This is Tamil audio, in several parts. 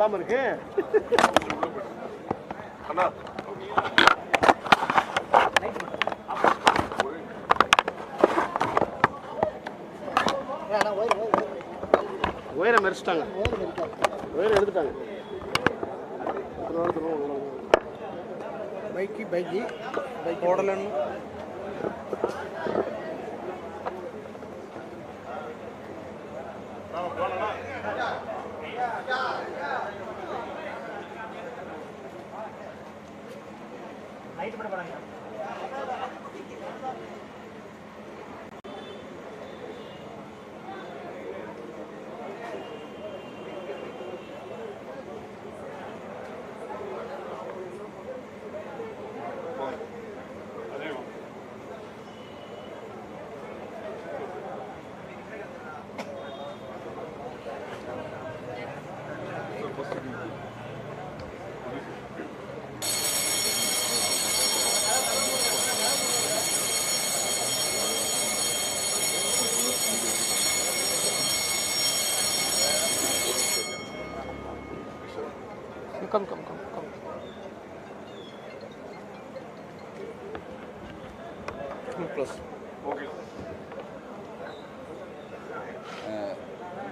விழாம இருக்கு. அண்ணா. உயரம் மறிச்சிட்டாங்க. உயரம் எடுத்துட்டாங்க. Bike bike. பைக் ஓடலன்னு.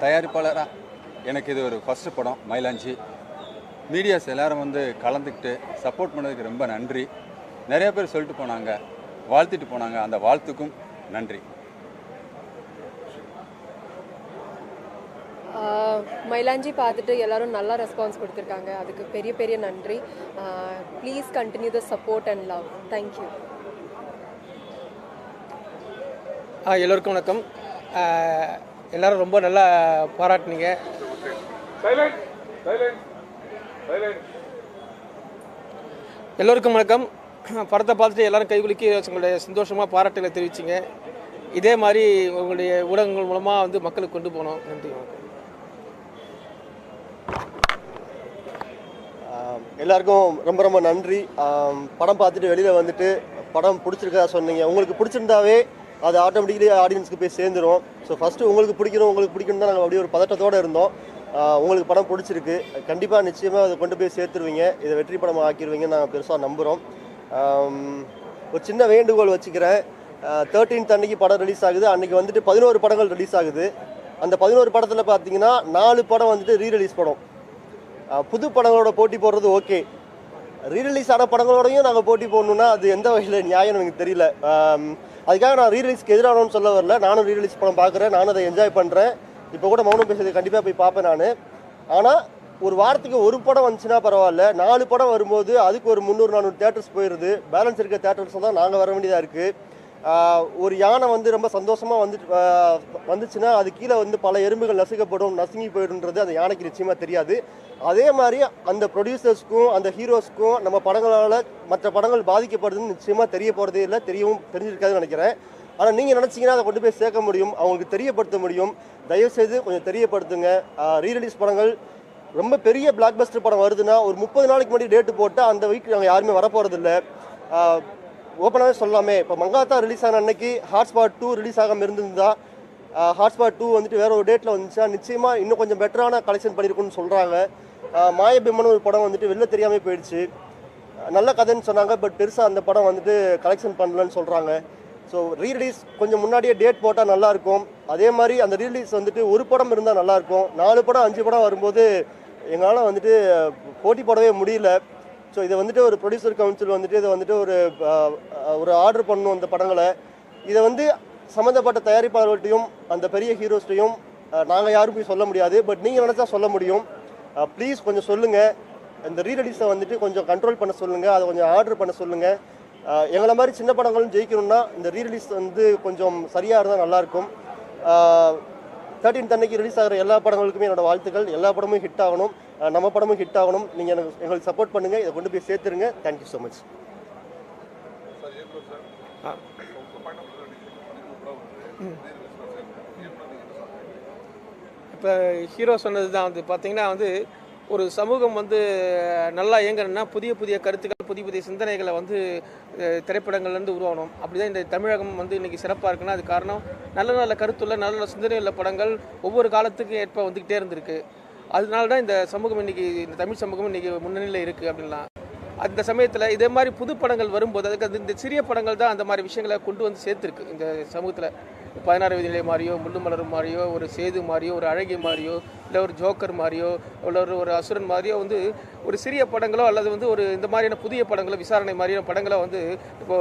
தயாரிப்பாளராக எனக்கு இது ஒரு ஃபஸ்ட்டு படம் மயிலாஞ்சி. மீடியாஸ் எல்லாரும் வந்து கலந்துக்கிட்டு சப்போர்ட் பண்ணதுக்கு ரொம்ப நன்றி. நிறைய பேர் சொல்லிட்டு போனாங்க வாழ்த்திட்டு போனாங்க. அந்த வாழ்த்துக்கும் நன்றி. மயிலாஞ்சி பார்த்துட்டு எல்லாரும் நல்லா ரெஸ்பான்ஸ் கொடுத்துருக்காங்க. அதுக்கு பெரிய பெரிய நன்றி. Please continue the support and love thank you ஆ எல்லோருக்கும் வணக்கம். எல்லாரும் ரொம்ப நல்லா பாராட்டுனீங்க. எல்லோருக்கும் வணக்கம். படத்தை பார்த்துட்டு எல்லாரும் கைகுலுக்கி உங்களுடைய சந்தோஷமாக பாராட்டுகளை தெரிவிச்சிங்க. இதே மாதிரி உங்களுடைய ஊடகங்கள் மூலமாக வந்து மக்களுக்கு கொண்டு போகணும். நன்றி எல்லாருக்கும் ரொம்ப ரொம்ப நன்றி. படம் பார்த்துட்டு வெளியில் வந்துட்டு படம் பிடிச்சிருக்கா சொன்னீங்க. உங்களுக்கு பிடிச்சிருந்தாவே அது ஆட்டோமேட்டிக்கலி ஆடியன்ஸ்க்கு போய் சேர்ந்துரும். ஸோ ஃபஸ்ட்டு உங்களுக்கு பிடிக்கணும் உங்களுக்கு பிடிக்கணும் தான் நாங்கள் அப்படியே ஒரு பதட்டத்தோடு இருந்தோம். உங்களுக்கு படம் பிடிச்சிருக்கு. கண்டிப்பாக நிச்சயமாக அதை கொண்டு போய் சேர்த்துருவீங்க. இதை வெற்றி படமாக ஆக்கிடுவீங்கன்னு நாங்கள் பெருசாக நம்புகிறோம் ஒரு சின்ன வேண்டுகோள் வச்சுக்கிறேன். தேர்ட்டீன்த் அன்னைக்கு படம் ரிலீஸ் ஆகுது. அன்றைக்கி வந்துட்டு பதினோரு படங்கள் ரிலீஸ் ஆகுது. அந்த பதினோரு படத்தில் பார்த்தீங்கன்னா நாலு படம் வந்துட்டு ரீரிலீஸ் படம். புது படங்களோட போட்டி போடுறது ஓகே ரீரிலீஸ் ஆன படங்களோடையும் நாங்கள் போட்டி போடணுன்னா அது எந்த வகையில் நியாயம்னு எனக்கு தெரியல. அதுக்காக நான் ரீரிலீஸ்க்கு எதிரானு சொல்ல வரல. நானும் ரீரிலீஸ் படம் பார்க்குறேன். நானும் அதை என்ஜாய் பண்ணுறேன் இப்போ கூட மௌனம் பேசுறது கண்டிப்பாக போய் பார்ப்பேன் நான். ஆனால் ஒரு வாரத்துக்கு ஒரு படம் வந்துச்சுன்னா பரவாயில்ல. நாலு படம் வரும்போது அதுக்கு ஒரு முந்நூறு நானூறு தேட்டர்ஸ் போயிடுது பேலன்ஸ் இருக்க தேட்டர்ஸ் தான் நாங்கள் வர வேண்டியதாக இருக்குது ஒரு யானை வந்து ரொம்ப சந்தோஷமாக வந்து வந்துச்சுன்னா அது கீழே வந்து பல எறும்புகள் நசுக்கப்படும் நசுங்கி போயிடுன்றது அந்த யானைக்கு நிச்சயமாக தெரியாது. அதே மாதிரி அந்த ப்ரொடியூசர்ஸ்க்கும் அந்த ஹீரோஸ்க்கும் நம்ம படங்களால் மற்ற படங்கள் பாதிக்கப்படுதுன்னு நிச்சயமாக தெரிய போகிறதே இல்லை. தெரியவும் தெரிஞ்சிருக்காதுன்னு நினைக்கிறேன். ஆனால் நீங்கள் நினச்சிங்கன்னா அதை கொண்டு போய் சேர்க்க முடியும். அவங்களுக்கு தெரியப்படுத்த முடியும். தயவுசெய்து கொஞ்சம் தெரியப்படுத்துங்க. ரீரிலீஸ் படங்கள் ரொம்ப பெரிய பிளாக் பஸ்டர் படம் வருதுன்னா ஒரு முப்பது நாளைக்கு முன்னாடி டேட்டு போட்டு அந்த வீக் நாங்கள் யாருமே வரப்போகிறதில்ல ஓப்பனாகவே சொல்லாமே இப்போ மங்காத்தா ரிலீஸ் ஆன அன்னைக்கு ஹாட்ஸ்பாட் டூ ரிலீஸ் ஆகாமல் இருந்திருந்தா ஹாட்ஸ்பாட் டூ வந்துட்டு வேற ஒரு டேட்டில் வந்துச்சா? நிச்சயமாக இன்னும் கொஞ்சம் பெட்டரான கலெக்ஷன் பண்ணியிருக்குன்னு சொல்கிறாங்க மாயபிம்மன் ஒரு படம் வந்துட்டு வெளில தெரியாமல் போயிடுச்சு. நல்ல கதைன்னு சொன்னாங்க பட் பெருசாக அந்த படம் வந்துட்டு கலெக்ஷன் பண்ணலன்னு சொல்கிறாங்க ஸோ ரீரிலீஸ் கொஞ்சம் முன்னாடியே டேட் போட்டால் நல்லாயிருக்கும். அதே மாதிரி அந்த ரீரிலீஸ் வந்துட்டு ஒரு படம் இருந்தால் நல்லாயிருக்கும். நாலு படம் அஞ்சு படம் வரும்போது எங்களால் வந்துட்டு போட்டி போடவே முடியல. ஸோ இதை வந்துட்டு ஒரு ப்ரொடியூசர் கவுன்சில் வந்துட்டு இதை வந்துட்டு ஒரு ஒரு ஆர்டர் பண்ணணும் அந்த படங்களை. இதை வந்து சம்மந்தப்பட்ட தயாரிப்பாளர்கள்ட்டையும் அந்த பெரிய ஹீரோஸ்ட்டையும் நாங்கள் யாரும் போய் சொல்ல முடியாது. பட் நீங்கள் நினச்சா சொல்ல முடியும். ப்ளீஸ் கொஞ்சம் சொல்லுங்கள் இந்த ரீரிலீஸை வந்துட்டு கொஞ்சம் கண்ட்ரோல் பண்ண சொல்லுங்கள் அதை கொஞ்சம் ஆர்டர் பண்ண சொல்லுங்கள் எங்களை மாதிரி சின்ன படங்களும் ஜெயிக்கணும்னா இந்த ரீரிலீஸ் வந்து கொஞ்சம் சரியாக இருந்தால் நல்லாயிருக்கும் தேர்ட்டீன் அன்னைக்கு ரிலீஸ் ஆகிற எல்லா படங்களுக்குமே என்னோட வாழ்த்துக்கள். எல்லா படமும் ஹிட் ஆகணும். நம்ம படமும் ஹிட் ஆகணும். நீங்கள் எனக்கு எங்களுக்கு சப்போர்ட் பண்ணுங்கள் இதை கொண்டு போய் சேர்த்துருங்க. தேங்க்யூ ஸோ மச் இப்போ ஹீரோ சொன்னது தான் வந்து பார்த்தீங்கன்னா வந்து ஒரு சமூகம் வந்து நல்லா இயங்கணும்னா புதிய புதிய கருத்துக்கள் புதிய புதிய சிந்தனைகளை வந்து திரைப்படங்கள்லேருந்து உருவாகணும். அப்படி தான் இந்த தமிழகம் வந்து இன்றைக்கி சிறப்பாக இருக்குன்னா அது காரணம். நல்ல நல்ல கருத்துள்ள நல்ல நல்ல சிந்தனையுள்ள படங்கள் ஒவ்வொரு காலத்துக்கும் ஏற்ப வந்துக்கிட்டே இருந்திருக்கு. அதனால தான் இந்த சமூகம் இன்னைக்கு இந்த தமிழ் சமூகம் இன்னைக்கு முன்னணியில் இருக்குது அப்படின்லாம். அந்த சமயத்தில் இதே மாதிரி புது படங்கள் வரும்போது அதுக்கு அந்த இந்த சிறிய படங்கள் தான் அந்த மாதிரி விஷயங்களை கொண்டு வந்து சேர்த்துருக்கு இந்த சமூகத்தில். பதினாறு விதிநிலை மாதிரியோ முள்ளு மலர் மாதிரியோ ஒரு சேது மாதிரியோ ஒரு அழகி மாதிரியோ இல்லை ஒரு ஜோக்கர் மாதிரியோ இல்லை ஒரு ஒரு அசுரன் மாதிரியோ வந்து ஒரு சிறிய படங்களோ அல்லது வந்து ஒரு இந்த மாதிரியான புதிய படங்களோ விசாரணை மாதிரியான படங்களோ வந்து இப்போ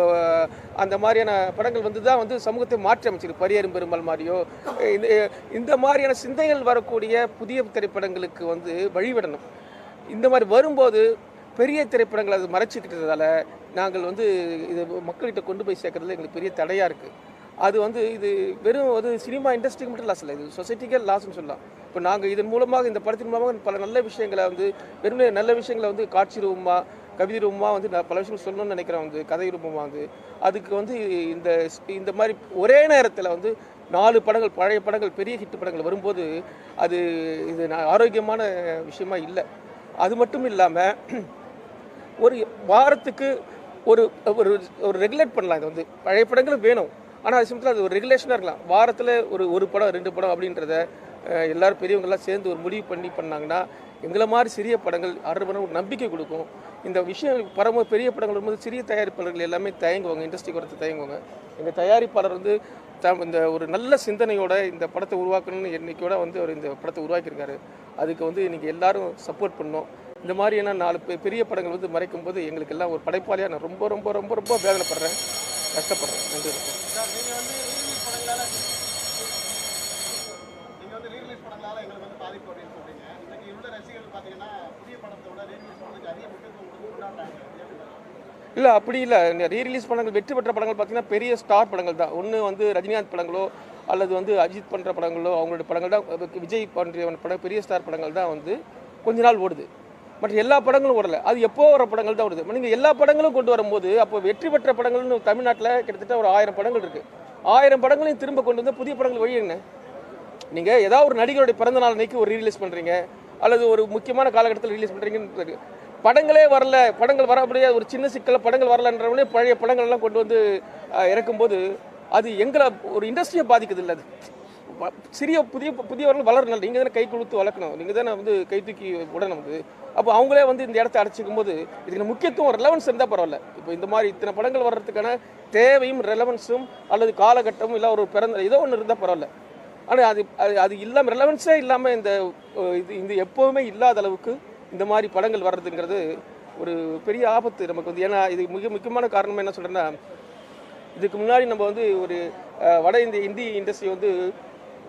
அந்த மாதிரியான படங்கள் வந்து தான் வந்து சமூகத்தை மாற்றி அமைச்சிருக்கு. பரியரும் பெருமாள் மாதிரியோ இந்த இந்த மாதிரியான சிந்தைகள் வரக்கூடிய புதிய திரைப்படங்களுக்கு வந்து வழிவிடணும். இந்த மாதிரி வரும்போது பெரிய திரைப்படங்களை அது மறைச்சிக்கிட்டதால நாங்கள் வந்து இது மக்கள்கிட்ட கொண்டு போய் சேர்க்கறதுல எங்களுக்கு பெரிய தடையாக இருக்குது அது வந்து இது வெறும் அது சினிமா இண்டஸ்ட்ரிக்கு மட்டும் லாஸ் இல்லை. இது சொசைட்டிக்கே லாஸ்ன்னு சொல்லலாம். இப்போ நாங்கள் இதன் மூலமாக இந்த படத்தின் மூலமாக பல நல்ல விஷயங்களை வந்து வெறும் நல்ல விஷயங்களை வந்து காட்சி ரூபமாக கவிதை ரூபமாக வந்து நான் பல விஷயங்கள் சொல்லணும்னு நினைக்கிறேன் வந்து கதை ரூபமாக வந்து. அதுக்கு வந்து இந்த இந்த மாதிரி ஒரே நேரத்தில் வந்து நாலு படங்கள் பழைய படங்கள் பெரிய ஹிட் படங்கள் வரும்போது அது இது நான் ஆரோக்கியமான விஷயமா இல்லை. அது மட்டும் இல்லாமல் ஒரு வாரத்துக்கு ஒரு ஒரு ஒரு ரெகுலேட் பண்ணலாம் இது வந்து. பழைய படங்களும் வேணும். ஆனால் அது சமயத்தில் அது ஒரு ரெகுலேஷனாக இருக்கலாம். வாரத்தில் ஒரு ஒரு படம் ரெண்டு படம் அப்படின்றத எல்லாரும் பெரியவங்கெல்லாம் சேர்ந்து ஒரு முடிவு பண்ணி பண்ணாங்கன்னா எங்களை மாதிரி சிறிய படங்கள் ஆர்டர் பண்ண ஒரு நம்பிக்கை கொடுக்கும். இந்த விஷயம் பரம பெரிய படங்கள் வரும்போது சிறிய தயாரிப்பாளர்கள் எல்லாமே தயங்குவாங்க இண்டஸ்ட்ரிக்கு வரது தயங்குவாங்க. எங்கள் தயாரிப்பாளர் வந்து த- இந்த ஒரு நல்ல சிந்தனையோட இந்த படத்தை உருவாக்கணும்னு என்னைக்கோட வந்து அவர் இந்த படத்தை உருவாக்கியிருக்காரு. அதுக்கு வந்து இன்றைக்கி எல்லாரும் சப்போர்ட் பண்ணோம் இந்த மாதிரியான நாலு பெரிய படங்கள் வந்து மறைக்கும் போது எங்களுக்கு எல்லாம் ஒரு படைப்பாளியாக நான் ரொம்ப ரொம்ப ரொம்ப ரொம்ப வேதனைப்படுறேன். கஷ்டப்படுறேன் நன்றி இல்லை அப்படி இல்லை. இந்த ரீரிலீஸ் படங்கள் வெற்றி பெற்ற படங்கள் பார்த்தீங்கன்னா பெரிய ஸ்டார் படங்கள் தான். ஒன்று வந்து ரஜினிகாந்த் படங்களோ அல்லது வந்து அஜித் பண்ணுற படங்களோ அவங்களோட படங்கள் தான். விஜய் பண்ணுற படம் பெரிய ஸ்டார் படங்கள் தான் வந்து கொஞ்ச நாள் ஓடுது. மற்ற எல்லா படங்களும் ஓடலை. அது எப்போ வர படங்கள் தான் வருது நீங்கள் எல்லா படங்களும் கொண்டு வரும்போது அப்போ வெற்றி பெற்ற படங்கள்னு தமிழ்நாட்டில் கிட்டத்தட்ட ஒரு ஆயிரம் படங்கள் இருக்குது ஆயிரம் படங்களையும் திரும்ப கொண்டு வந்து புதிய படங்கள் வழி என்ன? நீங்கள் ஏதாவது ஒரு நடிகருடைய பிறந்த நாள் அன்னைக்கு ஒரு ரீலீஸ் பண்ணுறீங்க அல்லது ஒரு முக்கியமான காலகட்டத்தில் ரிலீஸ் பண்ணுறீங்கன்னு படங்களே வரல படங்கள் வர அப்படியே ஒரு சின்ன சிக்கல படங்கள் வரலன்றவனே பழைய படங்கள் எல்லாம் கொண்டு வந்து இறக்கும்போது அது எங்களை ஒரு இண்டஸ்ட்ரியை பாதிக்குது இல்லை அது. சிறிய புதிய புதியவர்கள் வளரணும் நீங்கள் தானே கை கொடுத்து வளர்க்கணும். நீங்கள் தானே வந்து கை தூக்கி விடணும் வந்து அப்போ அவங்களே வந்து இந்த இடத்த அடைச்சிக்கும் போது இதுக்கு முக்கியத்துவம் ரெலவன்ஸ் இருந்தால் பரவாயில்ல. இப்போ இந்த மாதிரி இத்தனை படங்கள் வர்றதுக்கான தேவையும் ரெலவன்ஸும் அல்லது காலகட்டமும் இல்லை ஒரு பிறந்த ஏதோ ஒன்று இருந்தால் பரவாயில்ல. ஆனால் அது அது அது இல்லாமல் ரெலவன்ஸே இல்லாமல் இந்த இது இந்த எப்போவுமே இல்லாத அளவுக்கு இந்த மாதிரி படங்கள் வர்றதுங்கிறது ஒரு பெரிய ஆபத்து நமக்கு வந்து. ஏன்னா இது மிக முக்கியமான காரணம் என்ன சொல்கிறேன்னா இதுக்கு முன்னாடி நம்ம வந்து ஒரு வட இந்திய இந்தி இண்டஸ்ட்ரி வந்து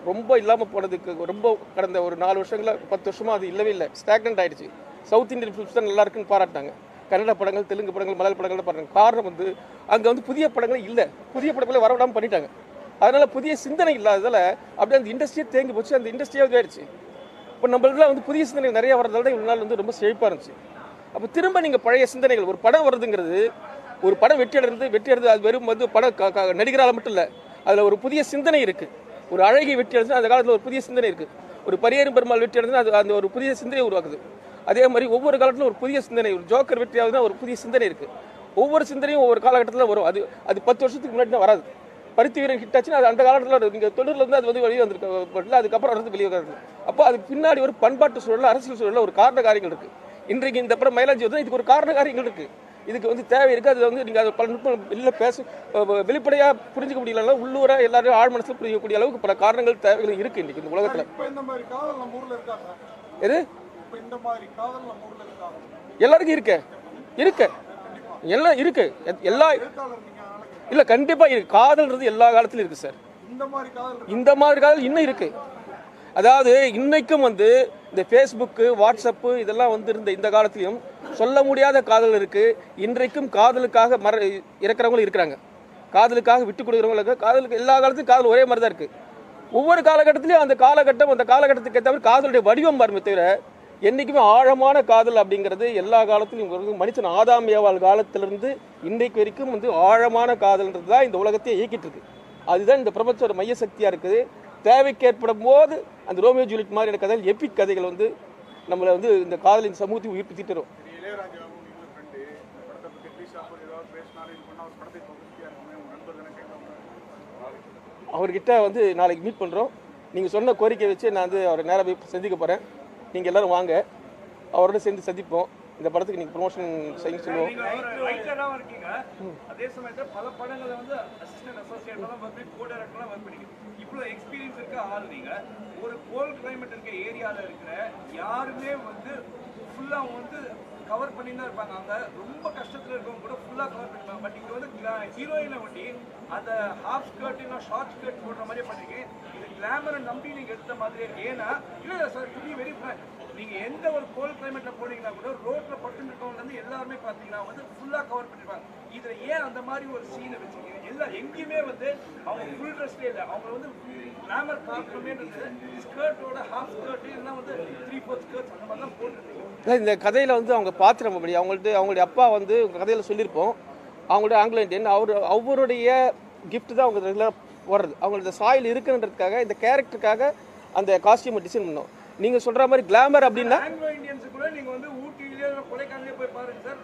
ரொம்ப இல்லாமல் போனதுக்கு ரொம்ப கடந்த ஒரு நாலு வருஷங்களில் பத்து வருஷமாக அது இல்லவே இல்லை. ஸ்டாக்னண்ட் ஆயிடுச்சு. சவுத் இந்தியன் ஃபிலிம்ஸ் தான் நல்லா இருக்குன்னு பாராட்டினாங்க. கன்னட படங்கள் தெலுங்கு படங்கள் மலையாள படங்கள் பாருங்கள் காரணம் வந்து அங்கே வந்து புதிய படங்கள் இல்லை. புதிய படங்களை வரவிடாமல் பண்ணிட்டாங்க. அதனால் புதிய சிந்தனை இல்லாததால் அப்படியே அந்த இண்டஸ்ட்ரியே தேங்கி போச்சு. அந்த இண்டஸ்ட்ரியே ஆயிடுச்சு. இப்போ நம்மளுக்குலாம் வந்து புதிய சிந்தனை நிறைய வரதால தான் இவ்வளோ நாள் வந்து ரொம்ப செழிப்பாக இருந்துச்சு. அப்போ திரும்ப நீங்கள் பழைய சிந்தனைகள் ஒரு படம் வருதுங்கிறது ஒரு படம் வெற்றி அடைந்து வெற்றி அடைந்து அது வெறும் வந்து படம் க- மட்டும் இல்லை அதில் ஒரு புதிய சிந்தனை இருக்குது ஒரு அழகி வெற்றி அடைஞ்சு அந்த காலத்தில் ஒரு புதிய சிந்தனை இருக்குது ஒரு பரியேறும் பெருமாள் வெற்றி அடைஞ்சு அது அந்த ஒரு புதிய சிந்தனை உருவாக்குது. அதே மாதிரி ஒவ்வொரு காலத்திலும் ஒரு புதிய சிந்தனை ஒரு ஜோக்கர் வெற்றி ஆகுதுன்னா ஒரு புதிய சிந்தனை இருக்குது ஒவ்வொரு சிந்தனையும் ஒவ்வொரு காலகட்டத்தில் வரும். அது அது பத்து வருஷத்துக்கு முன்னாடி தான் வராது. பருத்தி வீரன் ஹிட் ஆச்சுன்னா அது அந்த காலத்தில் நீங்கள் தொழிலில் இருந்து அது வந்து வெளியே வந்திருக்கு. அதுக்கப்புறம் வந்து வெளியே வராது. அப்போ அதுக்கு பின்னாடி ஒரு பண்பாட்டு சூழல் அரசியல் சூழலில் ஒரு காரண காரியங்கள் இருக்குது இன்றைக்கு இந்த அப்புறம் மயிலாஞ்சி வந்து இதுக்கு ஒரு காரண காரியங்கள் இருக்குது இதுக்கு வந்து தேவை இருக்கு. அது வந்து நீங்கள் அது பல நுட்பம் வெளியில் பேச வெளிப்படையாக புரிஞ்சுக்க முடியலன்னா உள்ளூர எல்லாரும் ஆழ் மனசில் புரிஞ்சக்கூடிய அளவுக்கு பல காரணங்கள் தேவைகள் இருக்கு இன்னைக்கு இந்த உலகத்தில். எது? எல்லாருக்கும் இருக்கு. இருக்கு. எல்லாம் இருக்கு. எல்லா இல்லை கண்டிப்பாக இருக்கு. காதல்ன்றது எல்லா காலத்துலையும் இருக்கு சார். இந்த மாதிரி காதல் இருக்கு? இந்த மாதிரி காதல் இன்னும் இருக்கு. அதாவது இன்னைக்கும் வந்து இந்த ஃபேஸ்புக்கு வாட்ஸ்அப்பு இதெல்லாம் வந்து இருந்த இந்த காலத்திலையும் சொல்ல முடியாத காதல் இருக்கு. இன்றைக்கும் காதலுக்காக மற இறக்குறவங்களும் இருக்கிறாங்க. காதலுக்காக விட்டு கொடுக்குறவங்களுக்கு காதலுக்கு எல்லா காலத்துலையும் காதல் ஒரே மாதிரி தான் இருக்கு. ஒவ்வொரு காலகட்டத்திலையும் அந்த காலகட்டம் அந்த காலகட்டத்துக்கு ஏற்ற மாதிரி காதலுடைய வடிவம் பாருமே தவிர என்றைக்குமே ஆழமான காதல் அப்படிங்கிறது எல்லா காலத்திலும் மனுஷன் ஆதாம் ஏவாள் காலத்திலிருந்து இன்றைக்கு வரைக்கும் வந்து ஆழமான காதல்ன்றது தான் இந்த உலகத்தையே இயக்கிட்டு இருக்கு. அதுதான் இந்த பிரபஞ்சோட மைய சக்தியாக இருக்குது. தேவைக்கு ஏற்படும் போது அந்த ரோமியோ ஜூலியட் மாதிரியான கதைகள் எபிக் கதைகள் வந்து நம்மளை வந்து இந்த காதலின் சமூகத்தை உயிர்ப்பித்திட்டு வரும் இளையராஜாவும் நீங்களும் ஃப்ரெண்டு இந்த படத்தை பத்தி ப்ளீஸ் ஆஃபர் ஏதாவது பேசினாலும் இது பண்ணா ஒரு படத்தை பப்ளிசிட்டியா இருக்குமே உங்க நண்பர் தானே கேட்கலாம் அவர்கிட்ட வந்து நாளைக்கு மீட் பண்ணுறோம் நீங்கள் சொன்ன கோரிக்கை வச்சு நான் வந்து அவரை நேராக போய் சந்திக்க போகிறேன் நீங்கள் எல்லாரும் வாங்க. அவரோட சேர்ந்து சந்திப்போம். இந்த படத்துக்கு நீங்கள் ப்ரொமோஷன் செய்ய சொல்லுவோம். இருக்கீங்க. அதே சமயத்துல பல படங்களை வந்து அசிஸ்டன்ட் அசோசியேட்லாம் வந்து கோ டைரக்டர்லாம் ஒர்க் பண்ணிங்க இவ்வளோ எக்ஸ்பீரியன்ஸ் இருக்க ஆள் நீங்க. ஒரு கோல்ட் கிளைமேட் இருக்க ஏரியாவில் இருக்கிற யாருமே வந்து ஃபுல்லாக வந்து கவர் பண்ணி தான் இருப்பாங்க. அங்க ரொம்ப கஷ்டத்துல இருக்கவங்க கூட ஃபுல்லா கவர் பண்ணிப்பாங்க. பட் இங்க வந்து ஹீரோயினை ஒட்டி அந்த ஹாஃப் ஸ்கர்ட் இல்லை ஷார்ட் ஸ்கர்ட் போடுற மாதிரியே பண்ணிருக்கேன். இது கிளாமரை நம்பி நீங்க எடுத்த மாதிரியே ஏன்னா இல்ல sir to be very frank நீங்க எந்த ஒரு கோல் கிளைமேட்ல போனீங்கன்னா கூட ரோட்ல பட்டு இருக்கவங்க வந்து எல்லாருமே பாத்தீங்கன்னா வந்து ஃபுல்லா கவர் பண்ணிருப்பாங்க. இதுல ஏன் அந்த மாதிரி ஒரு சீனை வச்சுக்கீங்க எல்லாம் எங்கேயுமே வந்து அவங்க ஃபுல் ட்ரெஸ்லேயே இல்லை. அவங்க வந்து கிளாமர் காட்டணுமேன்றது ஸ்கர்ட்டோட ஹாஃப் ஸ்கர்ட் இல்லைன்னா வந்து த்ரீ ஃபோர் ஸ்கர்ட்ஸ் அந்த மாதிரிலாம் போட்டுருக்கீங்க. இந்த கதையில் வந்து அவங்க பாத்திரம் அப்படி அவங்கள்ட்ட அவங்களுடைய அப்பா வந்து கதையில் சொல்லியிருப்போம். அவங்களுடைய ஆங்கில இந்தியன் அவர் அவருடைய கிஃப்ட் தான் அவங்க ரெகுலராக வர்றது அவங்களோட சாயில் இருக்குன்றதுக்காக இந்த கேரக்டருக்காக அந்த காஸ்டியூமை டிசைன் பண்ணோம். நீங்கள் சொல்கிற மாதிரி கிளாமர் அப்படின்னா? ஆங்கிலோ இந்தியன்ஸ் கூட நீங்க வந்து ஊட்டியிலே கொடைக்கானலே போய் பாருங்க சார்.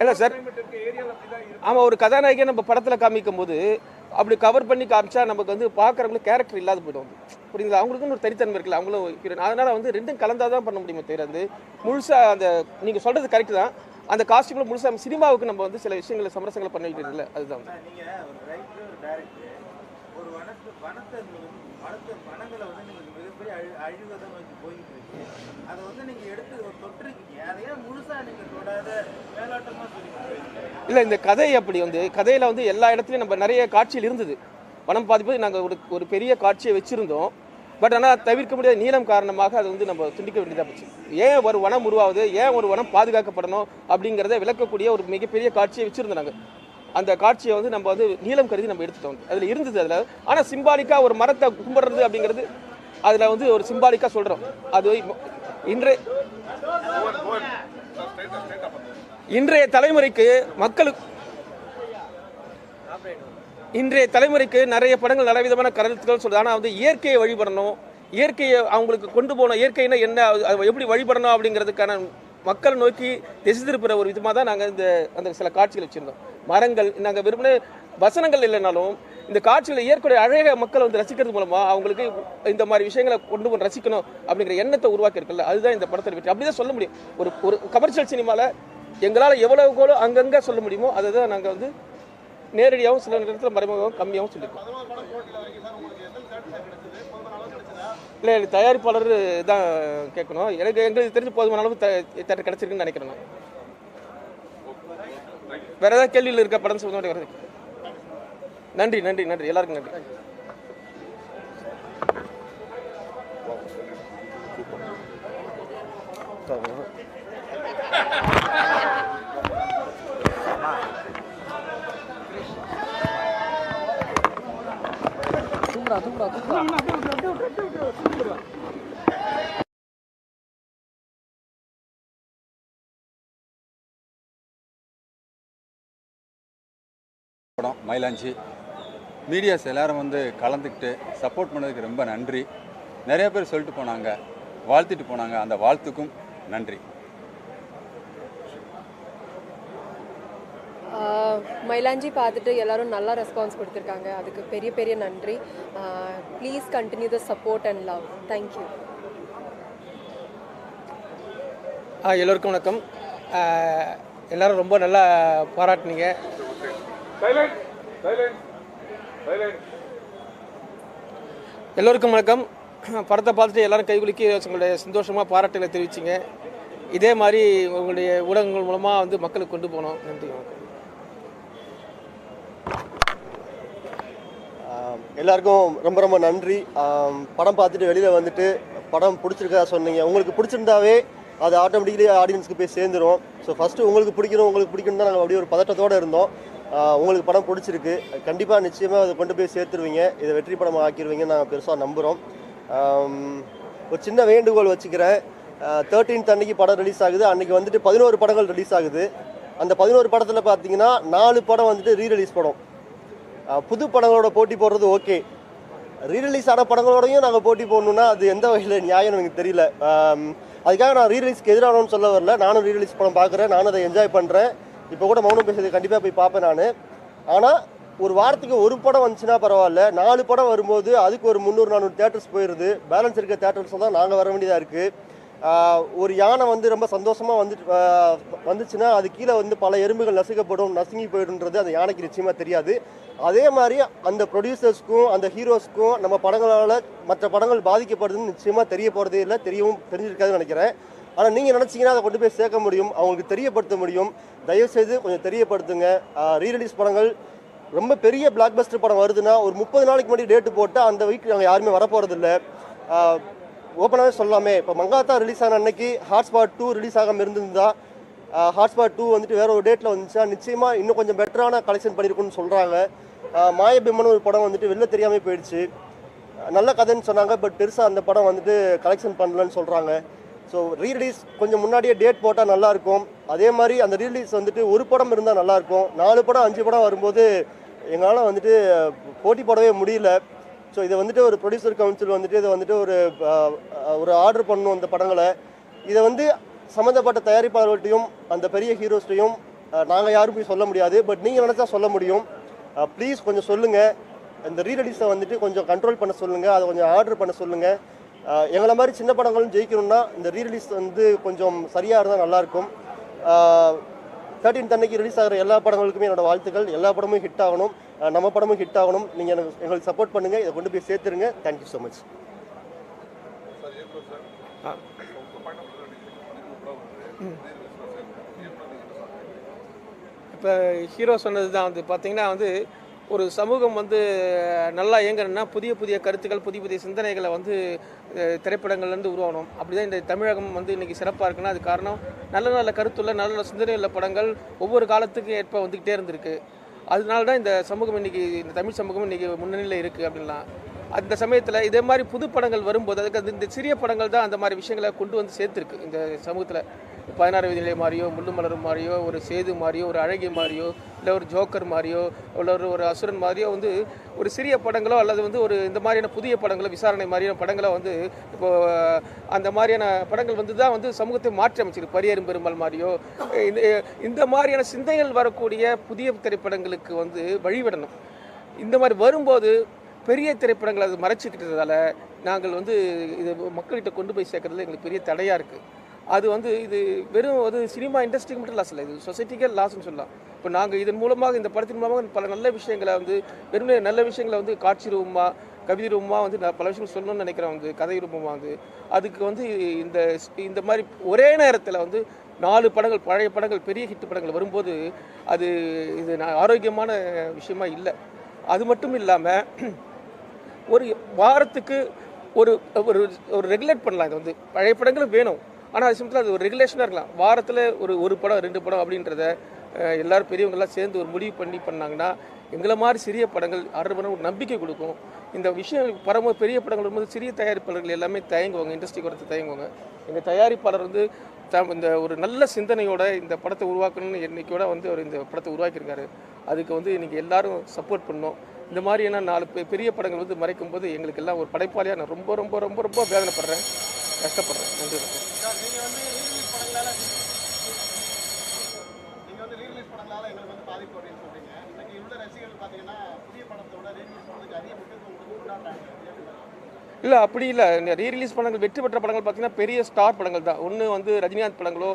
இல்லை ஆமாம் ஒரு கதாநாயகியை நம்ம படத்தில் காமிக்கும் போது அப்படி கவர் பண்ணி காமிச்சா நமக்கு வந்து பார்க்குறவங்களுக்கு கேரக்டர் இல்லாத போயிடும் வந்து புரியுங்களா அவங்களுக்கும் ஒரு தனித்தன்மை இருக்குல்ல அவங்களும். அதனால வந்து ரெண்டும் கலந்தாதான் தான் பண்ண முடியுமே தவிர வந்து முழுசாக அந்த நீங்கள் சொல்கிறது கரெக்ட் தான். அந்த காஸ்டியூமில் முழுசாக சினிமாவுக்கு நம்ம வந்து சில விஷயங்களை சமரசங்களை பண்ண வைக்கிறது இல்லை. அதுதான். வந்து. பணங்களை வந்து நீங்கள் மிகப்பெரிய அழி அழிவதை நோக்கி போயிட்டு இருக்கு. அதை வந்து நீங்கள் எடுத்து தொட்டிருக்கீங்க அதையே முழுசாக நீங்கள் தொடாத மேலோட்டமாக சொல்லிட்டு இல்லை இந்த கதை அப்படி வந்து கதையில் வந்து எல்லா இடத்துலையும் நம்ம நிறைய காட்சியில் இருந்தது. பணம் பாதிப்பது நாங்கள் ஒரு ஒரு பெரிய காட்சியை வச்சுருந்தோம். பட் ஆனால் தவிர்க்க முடியாத நீளம் காரணமாக அது வந்து நம்ம துண்டிக்க வேண்டியதாக போச்சு. ஏன் ஒரு வனம் உருவாகுது? ஏன் ஒரு வனம் பாதுகாக்கப்படணும்? அப்படிங்கிறத விளக்கக்கூடிய ஒரு மிகப்பெரிய காட்சியை வச்சுருந்தோம் நாங்கள் அந்த காட்சியை வந்து நம்ம வந்து நீளம் கருதி நம்ம எடுத்துட்டோம். அதில் இருந்தது அதில். ஆனால் சிம்பாலிக்காக ஒரு மரத்தை கும்பிடுறது அப்படிங்கிறது அதில் வந்து ஒரு சிம்பாலிக்காக சொல்கிறோம் அது இன்றைய இன்றைய தலைமுறைக்கு மக்களுக்கு இன்றைய தலைமுறைக்கு நிறைய படங்கள் நிறைய விதமான கருத்துக்கள் சொல்லுது ஆனால் வந்து இயற்கையை வழிபடணும். இயற்கையை அவங்களுக்கு கொண்டு போகணும். இயற்கைனா என்ன? எப்படி வழிபடணும் அப்படிங்கிறதுக்கான மக்கள் நோக்கி திசை திருப்புற ஒரு விதமாக தான் நாங்கள் இந்த அந்த சில காட்சிகள் வச்சுருந்தோம். மரங்கள் நாங்கள் விரும்பின வசனங்கள் இல்லைனாலும் இந்த காட்சிகளை இயற்கையுடைய அழக மக்களை வந்து ரசிக்கிறது மூலமாக அவங்களுக்கு இந்த மாதிரி விஷயங்களை கொண்டு வந்து ரசிக்கணும் அப்படிங்கிற எண்ணத்தை உருவாக்கி இருக்குல்ல அதுதான் இந்த படத்தில் வெற்றி. அப்படி தான் சொல்ல முடியும். ஒரு ஒரு கமர்ஷியல் சினிமாவில் எங்களால் எவ்வளவுக்கோ அங்கங்கே சொல்ல முடியுமோ அதை தான் நாங்கள் வந்து நேரடியாகவும் சில நேரத்தில் மறைமுகமாகவும் கம்மியாகவும் சொல்லியிருக்கோம். இல்லை எனக்கு தயாரிப்பாளர் தான் கேட்கணும். எனக்கு எங்களுக்கு தெரிஞ்சு போதுமான அளவு தேட்டர் கிடச்சிருக்குன்னு நினைக்கிறேன் நான். வேற ஏதாவது கேள்வியில் இருக்க? படம் சொல்ல வருது நன்றி நன்றி நன்றி. எல்லாருக்கும் நன்றி. படம் மயிலாஞ்சி மீடியாஸ் எல்லாரும் வந்து கலந்துக்கிட்டு சப்போர்ட் பண்ணதுக்கு ரொம்ப நன்றி. நிறைய பேர் சொல்லிட்டு போனாங்க வாழ்த்திட்டு போனாங்க. அந்த வாழ்த்துக்கும் நன்றி. மயிலாஞ்சி பார்த்துட்டு எல்லாரும் நல்லா ரெஸ்பான்ஸ் கொடுத்துருக்காங்க. அதுக்கு பெரிய பெரிய நன்றி. Please continue the support and love thank you ஆ எல்லோருக்கும் வணக்கம். எல்லாரும் ரொம்ப நல்லா பாராட்டுனீங்க. எல்லோருக்கும் வணக்கம். படத்தை பார்த்துட்டு எல்லாரும் கைகுலுக்கி உங்களுடைய சந்தோஷமாக பாராட்டுகளை தெரிவிச்சிங்க. இதே மாதிரி உங்களுடைய ஊடகங்கள் மூலமாக வந்து மக்களுக்கு கொண்டு போகணும் நன்றி எல்லாருக்கும் ரொம்ப ரொம்ப நன்றி. படம் பார்த்துட்டு வெளியில் வந்துட்டு படம் பிடிச்சிருக்கா சொன்னீங்க. உங்களுக்கு பிடிச்சிருந்தாவே அது ஆட்டோமேட்டிக்கலி ஆடியன்ஸ்க்கு போய் சேர்ந்துரும். ஸோ ஃபஸ்ட்டு உங்களுக்கு பிடிக்கணும் உங்களுக்கு பிடிக்கணும் தான் நாங்கள் அப்படியே ஒரு பதட்டத்தோடு இருந்தோம். உங்களுக்கு படம் பிடிச்சிருக்கு. கண்டிப்பாக நிச்சயமாக அதை கொண்டு போய் சேர்த்துருவீங்க. இதை வெற்றி படமாக ஆக்கிடுவீங்கன்னு நாங்கள் பெருசாக நம்புகிறோம் ஒரு சின்ன வேண்டுகோள் வச்சுக்கிறேன். தேர்ட்டீன்த் அன்னைக்கு படம் ரிலீஸ் ஆகுது. அன்றைக்கி வந்துட்டு பதினோரு படங்கள் ரிலீஸ் ஆகுது. அந்த பதினோரு படத்தில் பார்த்தீங்கன்னா நாலு படம் வந்துட்டு ரீ ரிலீஸ் படம் புது படங்களோட போட்டி போடுறது ஓகே ரீரிலீஸ் ஆன படங்களோடையும் நாங்கள் போட்டி போடணும்னா அது எந்த வகையில் நியாயம் எனக்கு தெரியல. அதுக்காக நான் ரீரிலீஸ்க்கு எதிரானோன்னு சொல்ல வரல. நானும் ரீரிலீஸ் படம் பார்க்குறேன் நானும் அதை என்ஜாய் பண்ணுறேன் இப்போ கூட மௌனம் பேசுறது கண்டிப்பாக போய் பார்ப்பேன் நான். ஆனால் ஒரு வாரத்துக்கு ஒரு படம் வந்துச்சுன்னா பரவாயில்ல. நாலு படம் வரும்போது அதுக்கு ஒரு முந்நூறு நானூறு தேட்டர்ஸ் போயிடுது பேலன்ஸ் இருக்க தேட்டர்ஸ் தான் நாங்கள் வர வேண்டியதாக இருக்குது ஒரு யானை வந்து ரொம்ப சந்தோஷமாக வந்து வந்துச்சுன்னா அது கீழே வந்து பல எறும்புகள் நசுக்கப்படும் நசுங்கி போயிடுன்றது அந்த யானைக்கு நிச்சயமாக தெரியாது. அதே மாதிரி அந்த ப்ரொடியூசர்ஸ்க்கும் அந்த ஹீரோஸ்க்கும் நம்ம படங்களால் மற்ற படங்கள் பாதிக்கப்படுதுன்னு நிச்சயமாக தெரிய போகிறதே இல்லை தெரியவும் தெரிஞ்சிருக்காதுன்னு நினைக்கிறேன். ஆனால் நீங்கள் நினச்சிங்கன்னா அதை கொண்டு போய் சேர்க்க முடியும். அவங்களுக்கு தெரியப்படுத்த முடியும். தயவுசெய்து கொஞ்சம் தெரியப்படுத்துங்க. ரீரிலீஸ் படங்கள் ரொம்ப பெரிய பிளாக் பஸ்டர் படம் வருதுன்னா ஒரு முப்பது நாளைக்கு முன்னாடி டேட்டு போட்டால் அந்த வீக் நாங்கள் யாருமே வரப்போகிறதில்ல ஓப்பனாகவே சொல்லாமே இப்போ மங்காத்தா ரிலீஸ் ஆன அன்னைக்கு ஹாட்ஸ்பாட் டூ ரிலீஸ் ஆகாமல் இருந்திருந்தா ஹாட்ஸ்பாட் டூ வந்துட்டு வேற ஒரு டேட்டில் வந்துச்சா நிச்சயமாக இன்னும் கொஞ்சம் பெட்டரான கலெக்ஷன் பண்ணியிருக்குன்னு சொல்கிறாங்க மாயபிம்மன் ஒரு படம் வந்துட்டு வெளில தெரியாமல் போயிடுச்சு. நல்ல கதைன்னு சொன்னாங்க பட் பெருசாக அந்த படம் வந்துட்டு கலெக்ஷன் பண்ணலன்னு சொல்கிறாங்க ஸோ ரீரிலீஸ் கொஞ்சம் முன்னாடியே டேட் போட்டால் நல்லாயிருக்கும். அதே மாதிரி அந்த ரீரிலீஸ் வந்துட்டு ஒரு படம் இருந்தால் நல்லாயிருக்கும். நாலு படம் அஞ்சு படம் வரும்போது எங்களால் வந்துட்டு போட்டி போடவே முடியல. ஸோ இதை வந்துட்டு ஒரு ப்ரொடியூசர் கவுன்சில் வந்துட்டு இதை வந்துட்டு ஒரு ஒரு ஆர்டர் பண்ணணும் அந்த படங்களை. இதை வந்து சம்மந்தப்பட்ட தயாரிப்பாளர்கள்ட்டையும் அந்த பெரிய ஹீரோஸ்டையும் நாங்கள் யாரும் போய் சொல்ல முடியாது. பட் நீங்கள் நினச்சா சொல்ல முடியும். ப்ளீஸ் கொஞ்சம் சொல்லுங்கள் இந்த ரீரிலீஸை வந்துட்டு கொஞ்சம் கண்ட்ரோல் பண்ண சொல்லுங்கள் அதை கொஞ்சம் ஆர்டர் பண்ண சொல்லுங்கள் எங்களை மாதிரி சின்ன படங்களும் ஜெயிக்கணும்னா இந்த ரீரிலீஸ் வந்து கொஞ்சம் சரியாக இருந்தால் நல்லாயிருக்கும். தேர்ட்டீன் அன்னைக்கு ரிலீஸ் ஆகிற எல்லா படங்களுக்குமே என்னோட வாழ்த்துக்கள். எல்லா படமும் ஹிட் ஆகணும். நம்ம படமும் ஹிட் ஆகணும். நீங்கள் எனக்கு எங்களுக்கு சப்போர்ட் பண்ணுங்கள் இதை கொண்டு போய் சேர்த்துருங்க. தேங்க்யூ ஸோ மச் இப்போ ஹீரோ சொன்னது தான் வந்து பார்த்தீங்கன்னா வந்து ஒரு சமூகம் வந்து நல்லா இயங்கணும்னா புதிய புதிய கருத்துக்கள் புதிய புதிய சிந்தனைகளை வந்து திரைப்படங்கள்லேருந்து உருவாகணும். அப்படி தான் இந்த தமிழகம் வந்து இன்றைக்கி சிறப்பாக இருக்குன்னா அது காரணம். நல்ல நல்ல கருத்துள்ள நல்ல நல்ல சிந்தனை உள்ள படங்கள் ஒவ்வொரு காலத்துக்கும் ஏற்ப வந்துக்கிட்டே இருந்திருக்கு. அதனால தான் இந்த சமூகம் இன்னைக்கு இந்த தமிழ் சமூகம் இன்னைக்கு முன்னணியில் இருக்குது அப்படின்லாம். அந்த சமயத்தில் இதே மாதிரி புது படங்கள் வரும்போது அதுக்கு அந்த இந்த சிறிய படங்கள் தான் அந்த மாதிரி விஷயங்களை கொண்டு வந்து சேர்த்துருக்கு இந்த சமூகத்தில். பதினாறு விதிநிலை மாதிரியோ முள்ளு மலர் மாதிரியோ ஒரு சேது மாதிரியோ ஒரு அழகி மாதிரியோ இல்லை ஒரு ஜோக்கர் மாதிரியோ இல்லை ஒரு ஒரு அசுரன் மாதிரியோ வந்து ஒரு சிறிய படங்களோ அல்லது வந்து ஒரு இந்த மாதிரியான புதிய படங்களோ விசாரணை மாதிரியான படங்களோ வந்து இப்போ அந்த மாதிரியான படங்கள் வந்து தான் வந்து சமூகத்தை மாற்றி அமைச்சிருக்கு. பரியரும் பெருமாள் மாதிரியோ இந்த இந்த மாதிரியான சிந்தைகள் வரக்கூடிய புதிய திரைப்படங்களுக்கு வந்து வழிவிடணும். இந்த மாதிரி வரும்போது பெரிய திரைப்படங்கள் அது மறைச்சிக்கிட்டதால நாங்கள் வந்து இது மக்கள்கிட்ட கொண்டு போய் சேர்க்கறதுல எங்களுக்கு பெரிய தடையாக இருக்குது அது வந்து இது வெறும் அது சினிமா இண்டஸ்ட்ரிக்கு மட்டும் லாஸ் இல்லை இது சொசைட்டிக்கே லாஸ்ன்னு சொல்லலாம். இப்போ நாங்கள் இதன் மூலமாக இந்த படத்தின் மூலமாக பல நல்ல விஷயங்களை வந்து வெறும் நல்ல விஷயங்களை வந்து காட்சி ரூபமாக கவிதை ரூபமாக வந்து நான் பல விஷயங்கள் சொல்லணும்னு நினைக்கிறேன் வந்து கதை ரூபமாக வந்து அதுக்கு வந்து இந்த இந்த மாதிரி ஒரே நேரத்தில் வந்து நாலு படங்கள் பழைய படங்கள் பெரிய ஹிட் படங்கள் வரும்போது அது இது நான் ஆரோக்கியமான விஷயமா இல்லை. அது மட்டும் இல்லாமல் ஒரு வாரத்துக்கு ஒரு ஒரு ஒரு ரெகுலேட் பண்ணலாம் இது வந்து. பழைய படங்களும் வேணும். ஆனால் அது சிம்பிளாக அது ஒரு ரெகுலேஷனாக இருக்கலாம். வாரத்தில் ஒரு ஒரு படம் ரெண்டு படம் அப்படின்றத எல்லாரும் பெரியவங்கெல்லாம் சேர்ந்து ஒரு முடிவு பண்ணி பண்ணாங்கன்னா எங்களை மாதிரி சிறிய படங்கள் ஆர்டர் பண்ண ஒரு நம்பிக்கை கொடுக்கும். இந்த விஷயம் பரம பெரிய படங்கள் வரும்போது சிறிய தயாரிப்பாளர்கள் எல்லாமே தயங்குவாங்க இண்டஸ்ட்ரி கொடுத்து தயங்குவாங்க. எங்கள் தயாரிப்பாளர் வந்து த இந்த ஒரு நல்ல சிந்தனையோட இந்த படத்தை உருவாக்கணும்னு என்னைக்கோட வந்து அவர் இந்த படத்தை உருவாக்கியிருக்காரு. அதுக்கு வந்து இன்றைக்கி எல்லாரும் சப்போர்ட் பண்ணோம். இந்த மாதிரியான நாலு பெரிய படங்கள் வந்து மறைக்கும் போது எங்களுக்கு எல்லாம் ஒரு படைப்பாளியாக நான் ரொம்ப ரொம்ப ரொம்ப ரொம்ப வேதனைப்படுறேன். கஷ்டப்படுறேன். நன்றி வணக்கம். நீங்க வந்து ரீரிலீஸ் படங்களால எங்களுக்கு வந்து பாதிப்பு அப்படின்னு சொல்றீங்க இன்னைக்கு புதிய படத்தோட ரீரிலீஸ் படத்துக்கு அதிக முக்கியத்துவம் கொண்டாடுறாங்க. இல்லை அப்படி இல்லை. ரீ ரீரிலீஸ் படங்கள் வெற்றி பெற்ற படங்கள் பார்த்தீங்கன்னா பெரிய ஸ்டார் படங்கள் தான். ஒன்று வந்து ரஜினிகாந்த் படங்களோ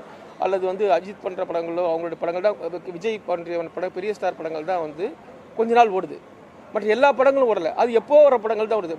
அல்லது வந்து அஜித் பண்ணுற படங்களோ அவங்களோட படங்கள் தான். விஜய் பண்ணுற படம் பெரிய ஸ்டார் படங்கள் தான் வந்து கொஞ்ச நாள் ஓடுது. மற்ற எல்லா படங்களும் ஓடலை. அது எப்போ வர படங்கள் தான் ஓடுது.